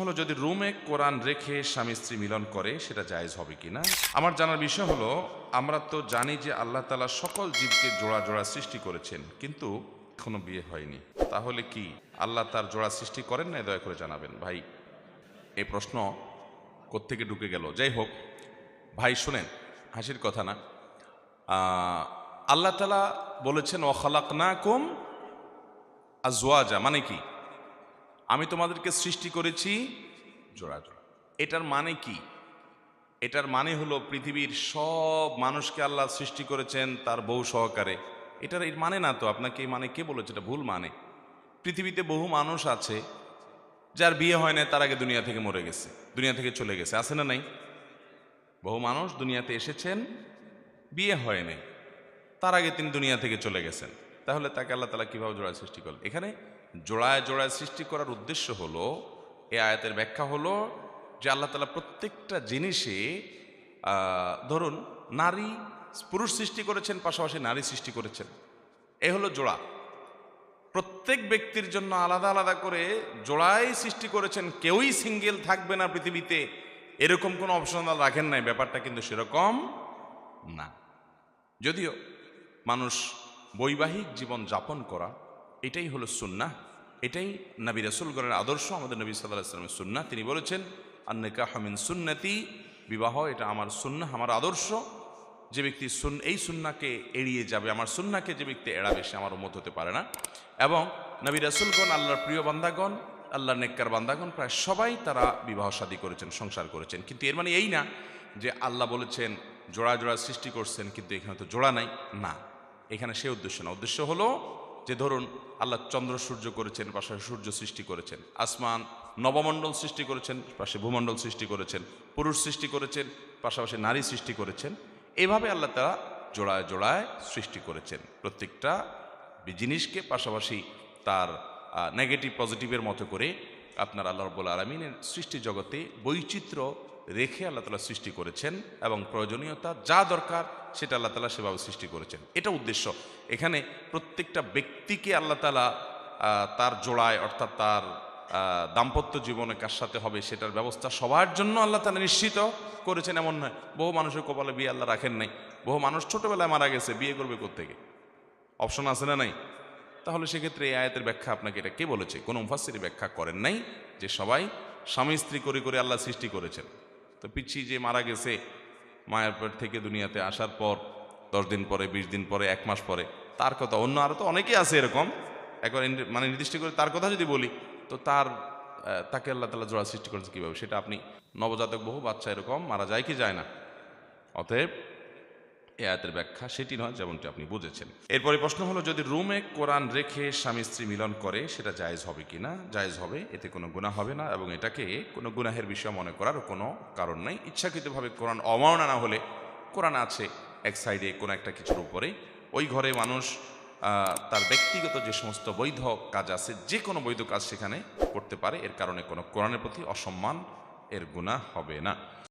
হলো, যদি রুমে কোরআন রেখে স্বামী স্ত্রী মিলন করে, সেটা জায়েজ হবে কি না আমার জানার বিষয় হলো, আমরা তো জানি যে আল্লাহ তালা সকল জীবকে জোড়া জোড়া সৃষ্টি করেছেন, কিন্তু এখনও বিয়ে হয়নি। তাহলে কি আল্লাহ তার জোড়া সৃষ্টি করেন না দয়া করে জানাবেন। ভাই, এই প্রশ্ন কোত্থেকে ঢুকে গেল? যাই হোক, ভাই, শুনেন, হাসির কথা না। আল্লাহ তালা বলেছেন অখালাক না কম আজওয়াজা মানে কি? আমি তোমাদেরকে সৃষ্টি করেছি জোড়া জোড়া। এটার মানে কি? এটার মানে হলো পৃথিবীর সব মানুষকে আল্লাহ সৃষ্টি করেছেন তার বউ সহকারে। এটার এর মানে না তো? আপনাকে এই মানে কে বলেছে? এটা ভুল মানে। পৃথিবীতে বহু মানুষ আছে, যার বিয়ে হয় না তার আগে দুনিয়া থেকে মরে গেছে, দুনিয়া থেকে চলে গেছে। আছে না নাই? বহু মানুষ দুনিয়াতে এসেছেন, বিয়ে হয় নাই, তার আগে তিনি দুনিয়া থেকে চলে গেছেন। তাহলে তাকে আল্লাহ তালা কীভাবে জোড়ায় সৃষ্টি করলেন? এখানে জোড়ায় জোড়ায় সৃষ্টি করার উদ্দেশ্য হলো, এ আয়াতের ব্যাখ্যা হলো যে আল্লাহ তালা প্রত্যেকটা জিনিসে ধরুন নারী, পুরুষ সৃষ্টি করেছেন, পাশাপাশি নারী সৃষ্টি করেছেন। এ হলো জোড়া। প্রত্যেক ব্যক্তির জন্য আলাদা আলাদা করে জোড়াই সৃষ্টি করেছেন, কেউই সিঙ্গেল থাকবে না পৃথিবীতে। এরকম কোনো অপশন রাখেন নাই, ব্যাপারটা কিন্তু সেরকম না। যদিও মানুষ বৈবাহিক জীবন যাপন করা এটাই হলো সুন্না এটাই নবী রসুলগণের আদর্শ, আমাদের নবী সাল্লাহ ইসলামের সুন্না তিনি বলেছেন আন্নিকা হামিন সুন্নতি, বিবাহ, এটা আমার সুন্না আমার আদর্শ। যে ব্যক্তি সুন, এই সুন্নাকে এড়িয়ে যাবে, আমার সুন্নাকে যে ব্যক্তি এড়াবে, সে আমার উন্মত হতে পারে না। এবং নবী রসুলগণ আল্লাহর প্রিয় বান্দাগণ, আল্লাহর নেককার বান্দাগণ, প্রায় সবাই তারা বিবাহ শাদী করেছেন, সংসার করেছেন। কিন্তু এর মানে এই না যে আল্লাহ বলেছেন, জোড়া জোড়া সৃষ্টি করছেন, কিন্তু এখানে তো জোড়া নাই। না, এখানে সে উদ্দেশ্য না। উদ্দেশ্য হলো যে ধরুন আল্লাহ চন্দ্র সূর্য করেছেন পাশাপাশি সূর্য সৃষ্টি করেছেন, আসমান নবমণ্ডল সৃষ্টি করেছেন, পাশে ভূমণ্ডল সৃষ্টি করেছেন, পুরুষ সৃষ্টি করেছেন, পাশাপাশি নারী সৃষ্টি করেছেন, এভাবে আল্লাহ তারা জোড়ায় জোড়ায় সৃষ্টি করেছেন। প্রত্যেকটা জিনিসকে পাশাপাশি তার নেগেটিভ পজিটিভের মতো করে আপনার আল্লাহ রব্বুল আলমিনের সৃষ্টি জগতে বৈচিত্র্য রেখে আল্লাহ তালা সৃষ্টি করেছেন এবং প্রয়োজনীয়তা যা দরকার সেটা আল্লাহ তালা সেভাবে সৃষ্টি করেছেন। এটা উদ্দেশ্য। এখানে প্রত্যেকটা ব্যক্তিকে আল্লাহ তালা তার জোড়ায় অর্থাৎ তার দাম্পত্য জীবনে কার সাথে হবে সেটার ব্যবস্থা সবার জন্য আল্লাহ তালা নিশ্চিত করেছেন, এমন নয়। বহু মানুষের কপালে বিয়ে আল্লাহ রাখেন নাই। বহু মানুষ ছোটবেলায় মারা গেছে, বিয়ে করবে কোথেকে অপশন আছে না নাই? তাহলে সেক্ষেত্রে এই আয়াতের ব্যাখ্যা আপনাকে এটা কে বলেছে? কোনো মুফাসির ব্যাখ্যা করেন নাই যে সবাই স্বামী স্ত্রী করে করে আল্লাহ সৃষ্টি করেছেন। তো পিচ্ছি যে মারা গেছে, মায়ের পর থেকে দুনিয়াতে আসার পর, দশ দিন পরে, বিশ দিন পরে, এক মাস পরে, তার কথা অন্য আরও তো অনেকেই আছে এরকম। একবার মানে নির্দিষ্ট করে তার কথা যদি বলি, তো তার তাকে আল্লাহ তালা জোড়া সৃষ্টি করেছে কীভাবে? সেটা আপনি নবজাতক বহু বাচ্চা এরকম, মারা যায় কি যায় না। অতএব এ আয়াতের ব্যাখ্যা সেটি নয়, যেমনটি আপনি বুঝেছেন। এরপরে প্রশ্ন হলো, যদি রুমে কোরআন রেখে স্বামী স্ত্রী মিলন করে, সেটা জায়েজ হবে কি না? জায়েজ হবে, এতে কোনো গুনাহ হবে না এবং এটাকে কোনো গুনাহের বিষয় মনে করার কোনো কারণ নেই। ইচ্ছাকৃতভাবে কোরআন অমাননা না হলে, কোরআন আছে এক সাইডে কোনো একটা কিছুর উপরে। ওই ঘরে মানুষ তার ব্যক্তিগত যে সমস্ত বৈধ কাজ আছে, যে কোনো বৈধ কাজ সেখানে করতে পারে। এর কারণে কোনো কোরআনের প্রতি অসম্মান, এর গুনাহ হবে না।